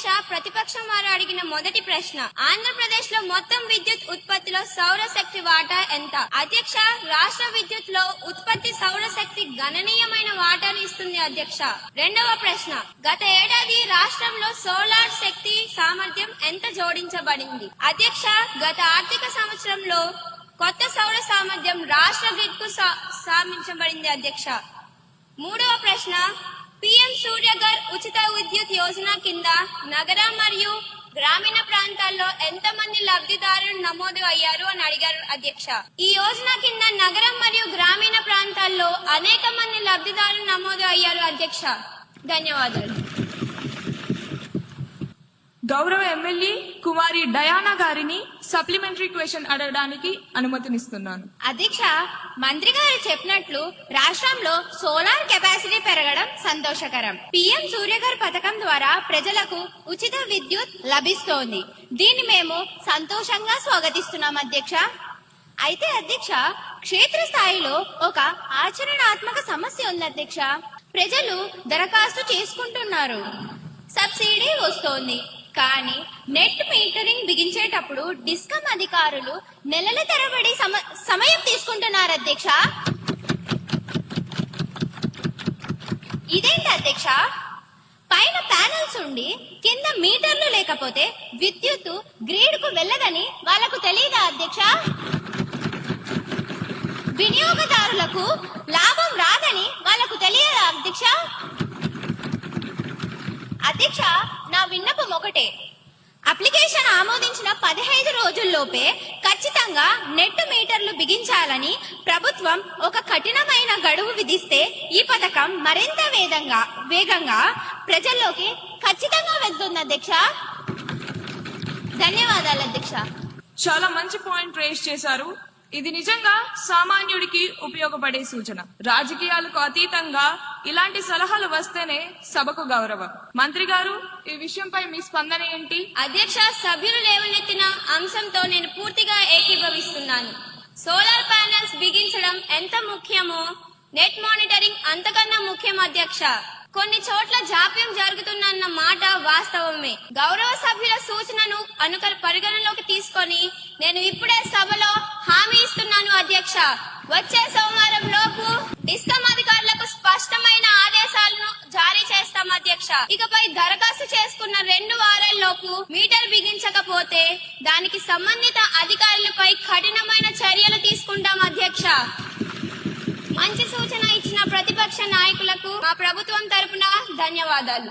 అధ్యక్ష ప్రతిపక్షం వారు అడిగిన మొదటి ప్రశ్న ఆంధ్రప్రదేశ్లో మొత్తం విద్యుత్ ఉత్పత్తిలో సౌర శక్తి వాటా ఎంత? అధ్యక్ష రాష్ట్ర విద్యుత్లో ఉత్పత్తి సౌర శక్తి గణనీయమైన వాటాను ఇస్తుంది అధ్యక్ష. రెండవ ప్రశ్న గత ఏడాది రాష్ట్రంలో సోలార్ శక్తి సామర్థ్యం ఎంత జోడించబడింది? అధ్యక్ష గత ఆర్థిక సంవత్సరంలో కొత్త సౌర సామర్థ్యం రాష్ట్ర గ్రిడ్కు సాధించబడింది అధ్యక్ష. మూడవ ప్రశ్న పిఎం సూర్యగర్ ఉచిత విద్యుత్ యోజన కింద నగర మరియు గ్రామీణ ప్రాంతాల్లో ఎంత మంది లబ్ధిదారులు నమోదు అయ్యారు అని అడిగారు అధ్యక్ష. ఈ యోజన కింద నగరం మరియు గ్రామీణ ప్రాంతాల్లో అనేక మంది లబ్ధిదారులు నమోదు అయ్యారు అధ్యక్ష. ధన్యవాదాలు. గౌరవ ఎమ్మెల్యే కుమారి డయానా గారిని సప్లిమెంటరీ క్వశ్చన్ అడగడానికి అనుమతినిస్తున్నాను. అధ్యక్ష మంత్రి గారు చెప్పినట్లు రాష్ట్రంలో సోలార్ కెపాసిటీ పెరగడం సంతోషకరం. పిఎం సూర్యగర్ పథకం ద్వారా ప్రజలకు ఉచిత విద్యుత్ లభిస్తోంది. దీన్ని మేము సంతోషంగా స్వాగతిస్తున్నాం అధ్యక్ష. అయితే అధ్యక్ష క్షేత్రస్థాయిలో ఒక ఆచరణాత్మక సమస్య ఉంది అధ్యక్ష. ప్రజలు దరఖాస్తు చేసుకుంటున్నారు. సబ్సిడీ వస్తోంది. కానీ నెట్ మీటరింగ్ బిగించేటప్పుడు డిస్కమ్ అధికారులు నెలల తరబడి సమయం తీసుకుంటున్నారు అధ్యక్ష. ఇదేంటి అధ్యక్ష? పైన ప్యానల్స్ ఉండి కింద మీటర్లు లేకపోతే విద్యుత్ గ్రీడ్కు వెళ్ళదని వాళ్ళకు తెలియదా అధ్యక్ష? వినియోగదారులకు లాభం రాదని వాళ్ళకు తెలియదా అధ్యక్ష అధ్యక్ష నా విన్నపం ఒకటే. అప్లికేషన్ ఆమోదించిన పదిహేను రోజుల్లోపే ఖచ్చితంగా నెట్ మీటర్లు బిగించాలని ప్రభుత్వం ఒక కఠినమైన గడువు విధిస్తే ఈ పథకం మరింత వేగంగా వేగంగా ప్రజల్లోకి ఖచ్చితంగా వెళ్తుంది అధ్యక్ష. ధన్యవాదాలు అధ్యక్ష. చాలా మంచి పాయింట్ రేస్ చేశారు. ఇది నిజంగా సామాన్యుడికి ఉపయోగపడే సూచన. రాజకీయాలకు అతీతంగా ఇలాంటి సలహాలు వస్తేనే సభకు గౌరవం. మంత్రి గారు ఈ విషయంపై మీ స్పందన ఏంటి? అధ్యక్ష సభ్యులు లేవనెత్తిన అంశంతో నేను పూర్తిగా ఏకీభవిస్తున్నాను. సోలార్ ప్యానెల్స్ బిగించడం ఎంత ముఖ్యమో నెట్ మానిటరింగ్ అంతకన్నా ముఖ్యం అధ్యక్ష. కొన్ని చోట్ల జాప్యం జరుగుతుందన్న మాట వాస్తవమే. గౌరవ సభ్యుల సూచనను అనుక పరిగణలోకి తీసుకొని నేను ఇప్పుడే సభలో హామీ ఇస్తున్నాను అధ్యక్ష. వచ్చే సోమవారం లోపు డిస్కమ్ అధికారులకు స్పష్టమైన ఆదేశాలను జారీ చేస్తాం అధ్యక్ష. ఇకపై దరఖాస్తు చేసుకున్న రెండు వారాల్లోపు మీటర్ బిగించకపోతే దానికి సంబంధిత అధికారులపై కఠినమైన చర్యలు తీసుకుంటాం అధ్యక్ష. మంచి సూచన ఇచ్చిన ప్రతిపక్ష నాయకులకు మా ప్రభుత్వం తరపున ధన్యవాదాలు.